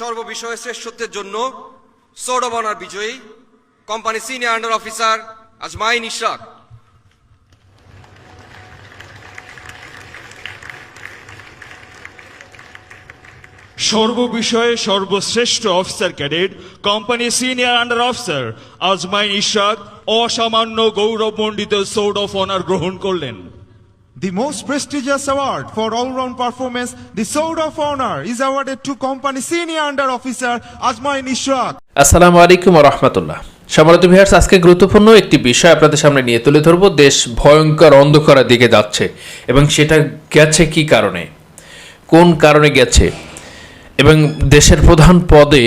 সর্ববিষয়ে শ্রেষ্ঠত্বের জন্য sword of honour বিজয়ী company senior under officer Azmain Ishraq. সর্ববিষয়ে সর্বশ্রেষ্ঠ officer cadet company senior under officer Azmain Ishraq অসামান্য গৌরবমণ্ডিত sword of honour গ্রহণ করলেন। The most prestigious award for all-round performance, the Sword of Honor, is awarded to Company Senior Under Officer Ajmain Ishrak. আসসালামু আলাইকুম রহমতুল্লাহ। সম্মানিত viewers আজকে গুরুত্বপূর্ণ একটি বিষয় আপনাদের সামনে নিয়ে তুলে ধরবো। দেশ ভয়ঙ্কর অন্ধকারের দিকে যাচ্ছে এবং সেটা গেছে কি কারণে? কোন কারণে গেছে? এবং দেশের প্রধান পদে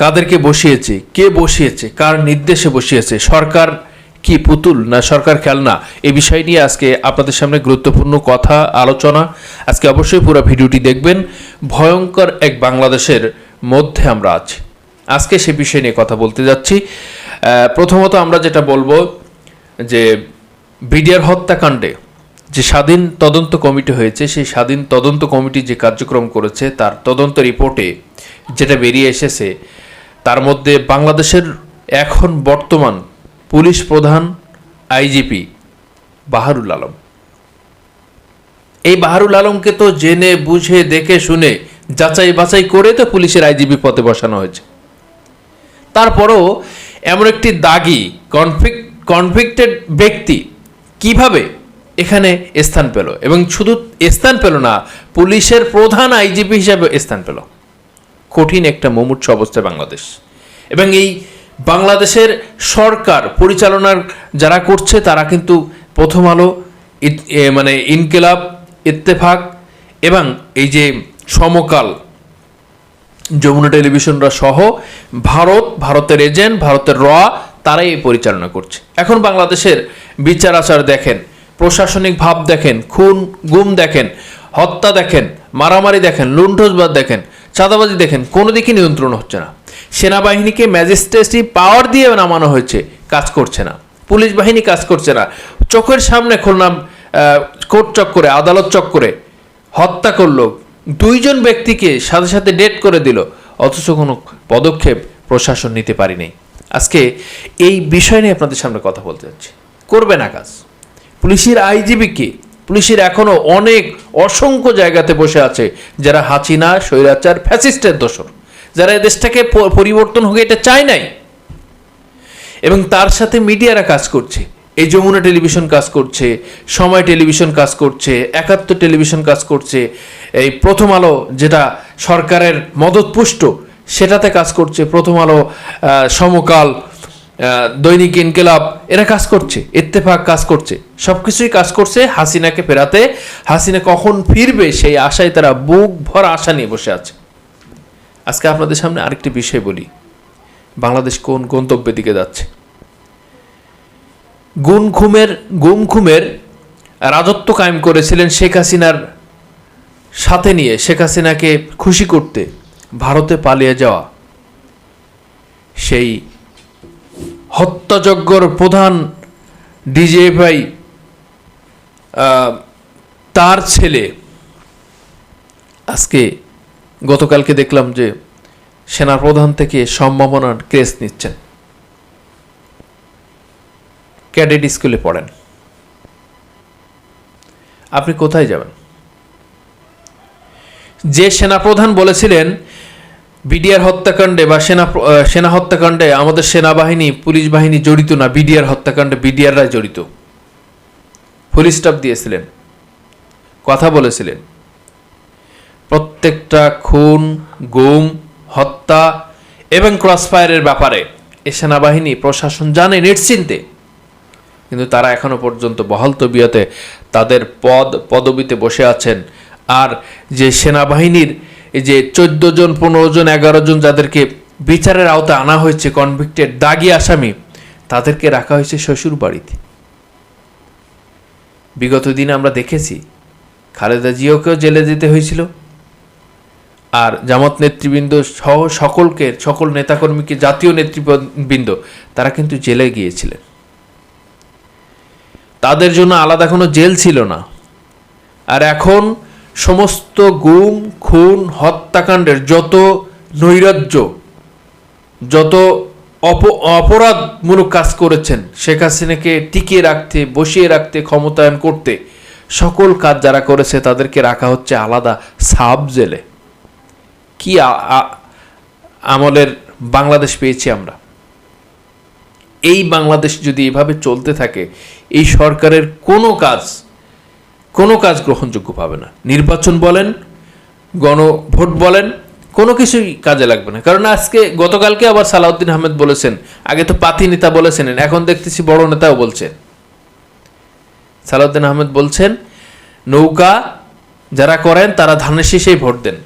কাদেরকে বসিয়েছে? কে বসিয়েছে? কার নির্দেশে বসিয়েছে? সরকার কি পুতুল না সরকার খেলনা? এই বিষয় নিয়ে আজকে আপনাদের সামনে গুরুত্বপূর্ণ কথা, আলোচনা। আজকে অবশ্যই পুরো ভিডিওটি দেখবেন। ভয়ঙ্কর এক বাংলাদেশের মধ্যে আমরা আছি। আজকে সে বিষয় নিয়ে কথা বলতে যাচ্ছি। প্রথমত আমরা যেটা বলব যে বিডিআর হত্যাকাণ্ডে যে স্বাধীন তদন্ত কমিটি হয়েছে, সেই স্বাধীন তদন্ত কমিটি যে কার্যক্রম করেছে, তার তদন্ত রিপোর্টে যেটা বেরিয়ে এসেছে, তার মধ্যে বাংলাদেশের এখন বর্তমান পুলিশ প্রধান আইজিপি বাহারুল আলম। এই বাহারুল আলমকে তো জেনে, বুঝে, দেখে, শুনে, যাচাই বাছাই করে তো পুলিশের আইজিপি পদে বসানো হয়েছে। তারপরও এমন একটি দাগি কনফিক্ট কনভিক্টেড ব্যক্তি কীভাবে এখানে স্থান পেল? এবং শুধু স্থান পেল না, পুলিশের প্রধান আইজিপি হিসাবে স্থান পেল। কঠিন একটা মুমূর্ষ অবস্থা বাংলাদেশ। এবং এই বাংলাদেশের সরকার পরিচালনার যারা করছে, তারা কিন্তু প্রথম আলো মানে ইনকিলাব, ইত্তেফাক এবং এই যে সমকাল, যমুনা টেলিভিশনরা সহ ভারত, ভারতের এজেন্ট, ভারতের র, তারাই এই পরিচালনা করছে। এখন বাংলাদেশের বিচার আচার দেখেন, প্রশাসনিক ভাব দেখেন, খুন, গুম দেখেন, হত্যা দেখেন, মারামারি দেখেন লুণ্ঠসবাদ দেখেন, চাঁদাবাজি দেখেন, কোনো দিকে নিয়ন্ত্রণ হচ্ছে না। সেনাবাহিনীকে ম্যাজিস্ট্রেসি পাওয়ার দিয়ে নামানো হয়েছে। কাজ করছে না। পুলিশ বাহিনী কাজ করছে না। চোখের সামনে খুলনা কোর্ট চক্করে, আদালত চক্করে হত্যা করল। দুইজন ব্যক্তিকে সাথে সাথে ডেট করে দিল। অথচ কোনো পদক্ষেপ প্রশাসন নিতে পারিনি। আজকে এই বিষয় নিয়ে আপনাদের সামনে কথা বলতে যাচ্ছি। করবে না কাজ। পুলিশের আইজিবি কে? পুলিশের এখনও অনেক অসংখ্য জায়গাতে বসে আছে যারা হাসিনা স্বৈরাচার, ফ্যাসিস্টের দোষর। যারা দেশটাকে পরিবর্তন হোক, এটা চায় নাই। এবং তার সাথে মিডিয়ারা কাজ করছে। এই যমুনা টেলিভিশন কাজ করছে, সময় টেলিভিশন কাজ করছে, একাত্তর টেলিভিশন কাজ করছে, এই প্রথম আলো যেটা সরকারের মদতপুষ্ট, সেটাতে কাজ করছে। প্রথম আলো সমকাল দৈনিক ইনকেলাব, এরা কাজ করছে, ইত্তেফাক কাজ করছে। সব কিছুই কাজ করছে, হাসিনাকে ফেরাতে। হাসিনা কখন ফিরবে, সেই আশায় তারা বুক ভরা আশা নিয়ে বসে আছে। আজকে আপনাদের সামনে আরেকটি বিষয় বলি। বাংলাদেশ কোন গন্তব্যের দিকে যাচ্ছে? গুম খুমের রাজত্ব কায়েম করেছিলেন শেখ হাসিনার সাথে নিয়ে, শেখ হাসিনাকে খুশি করতে ভারতে পালিয়ে যাওয়া। সেই হত্যাযজ্ঞর প্রধান ডিজেভাই তার ছেলে আজকে গতকালকে দেখলাম যে সেনাপ্রধান থেকে সম্ভাবনার কেস নিচ্ছেন। ক্যাডেট স্কুলে পড়েন। আপনি কোথায় যাবেন? যে সেনাপ্রধান বলেছিলেন, বিডিআর হত্যাকাণ্ডে বা সেনা সেনা হত্যাকাণ্ডে আমাদের সেনাবাহিনী, পুলিশ বাহিনী জড়িত না, বিডিআর হত্যাকাণ্ডে বিডিআররাই জড়িত। ফুল স্টাফ দিয়েছিলেন। কথা বলেছিলেন। প্রত্যেকটা খুন, গুম, হত্যা এবং ক্রসফায়ারের ব্যাপারে এ সেনাবাহিনী, প্রশাসন জানে নিশ্চিন্তে। কিন্তু তারা এখনও পর্যন্ত বহাল তবিয়তে তাদের পদ, পদবিতে বসে আছেন। আর যে সেনাবাহিনীর যে চোদ্দ জন, পনেরো জন, এগারো জন যাদেরকে বিচারের আওতায় আনা হয়েছে কনভিক্টেড দাগি আসামি, তাদেরকে রাখা হয়েছে শ্বশুর বাড়িতে। বিগত দিনে আমরা দেখেছি, খালেদা জিয়াকেও জেলে যেতে হয়েছিল। আর জামাত নেতৃবৃন্দ সহ সকলকে, সকল নেতাকর্মীকে, জাতীয় নেতৃবৃন্দ, তারা কিন্তু জেলে গিয়েছিলেন। তাদের জন্য আলাদা কোনো জেল ছিল না। আর এখন সমস্ত গুম, খুন, হত্যাকাণ্ডের যত নৈরাজ্য, যত অপ, অপরাধমূলক কাজ করেছেন, শেখ হাসিনাকে টিকিয়ে রাখতে, বসিয়ে রাখতে, ক্ষমতায়ন করতে, সকল কাজ যারা করেছে তাদেরকে রাখা হচ্ছে আলাদা সাব জেলে। কি আমলের বাংলাদেশ পেয়েছি আমরা? এই বাংলাদেশ যদি এভাবে চলতে থাকে, এই সরকারের কোনো কাজ কোনো কাজ গ্রহণযোগ্য পাবে না। নির্বাচন বলেন গণভোট বলেন, কোনো কিছুই কাজে লাগবে না। কারণ আজকে গতকালকে আবার সালাউদ্দিন আহমেদ বলেছেন, আগে তো পাতি নেতা বলেছিলেন এখন দেখতেছি বড় নেতাও বলছেন। সালাউদ্দিন আহমেদ বলছেন, নৌকা যারা করেন, তারা ধানের শীষেই ভোট দেন।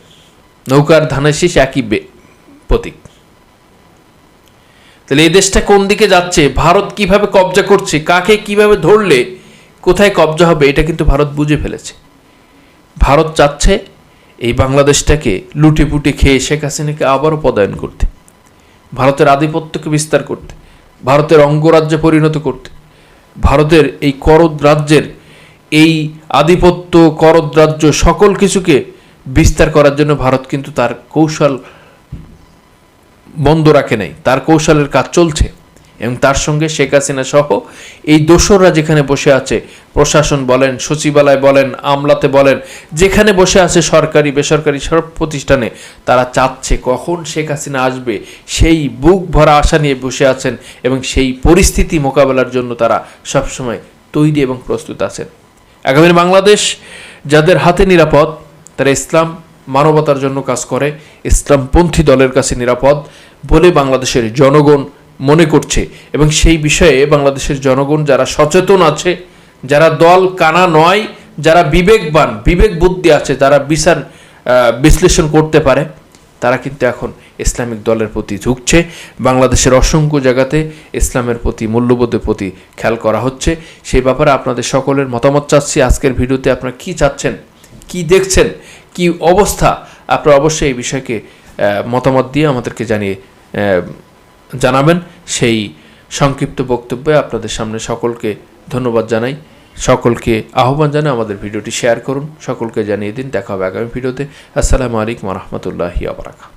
নৌকার ধানের শীষ একই প্রতীক। তাহলে এই দেশটা কোন দিকে যাচ্ছে? ভারত কীভাবে কবজা করছে? কাকে কীভাবে ধরলে কোথায় কবজা হবে? এটা কিন্তু ভারত বুঝে ফেলেছে। ভারত চাচ্ছে এই বাংলাদেশটাকে লুটে পুটে খেয়ে শেখ হাসিনাকে আবারও পদায়ন করতে, ভারতের আধিপত্যকে বিস্তার করতে, ভারতের অঙ্গরাজ্যে পরিণত করতে, ভারতের এই করদ রাজ্যের এই আধিপত্য, করদ রাজ্য সকল কিছুকে বিস্তার করার জন্য ভারত কিন্তু তার কৌশল বন্ধ রাখে নাই, তার কৌশলের কাজ চলছে। এবং তার সঙ্গে শেখ হাসিনা সহ এই দোসররা যেখানে বসে আছে, প্রশাসন বলেন, সচিবালয় বলেন, আমলাতে বলেন, যেখানে বসে আছে সরকারি, বেসরকারি সব প্রতিষ্ঠানে, তারা চাচ্ছে কখন শেখ হাসিনা আসবে, সেই বুক ভরা আশা নিয়ে বসে আছেন এবং সেই পরিস্থিতি মোকাবেলার জন্য তারা সবসময় তৈরি এবং প্রস্তুত আছেন। আগামীর বাংলাদেশ, যাদের হাতে নিরাপদ তারা ইসলাম মানবতার জন্য কাজ করে, ইসলামপন্থী দলের কাছে নিরাপদ বলে বাংলাদেশের জনগণ মনে করছে। এবং সেই বিষয়ে বাংলাদেশের জনগণ যারা সচেতন আছে, যারা দল কানা নয়, যারা বিবেকবান, বিবেক বুদ্ধি আছে যারা বিচার বিশ্লেষণ করতে পারে, তারা কিন্তু এখন ইসলামিক দলের প্রতি ঝুঁকছে। বাংলাদেশের অসংখ্য জায়গাতে ইসলামের প্রতি, মূল্যবোধের প্রতি খেয়াল করা হচ্ছে। সেই ব্যাপারে আপনাদের সকলের মতামত চাচ্ছি। আজকের ভিডিওতে আপনারা কি চাচ্ছেন? কি দেখছেন? কি অবস্থা? আপনারা অবশ্যই এই বিষয়কে মতামত দিয়ে আমাদেরকে জানিয়ে জানাবেন। সেই সংক্ষিপ্ত বক্তব্যে আপনাদের সামনে সকলকে ধন্যবাদ জানাই। সকলকে আহ্বান জানাই আমাদের ভিডিওটি শেয়ার করুন। সকলকে জানিয়ে দিন। দেখা হবে আগামী ভিডিওতে। আসসালামু আলাইকুম রহমতুল্লাহি আবরাকা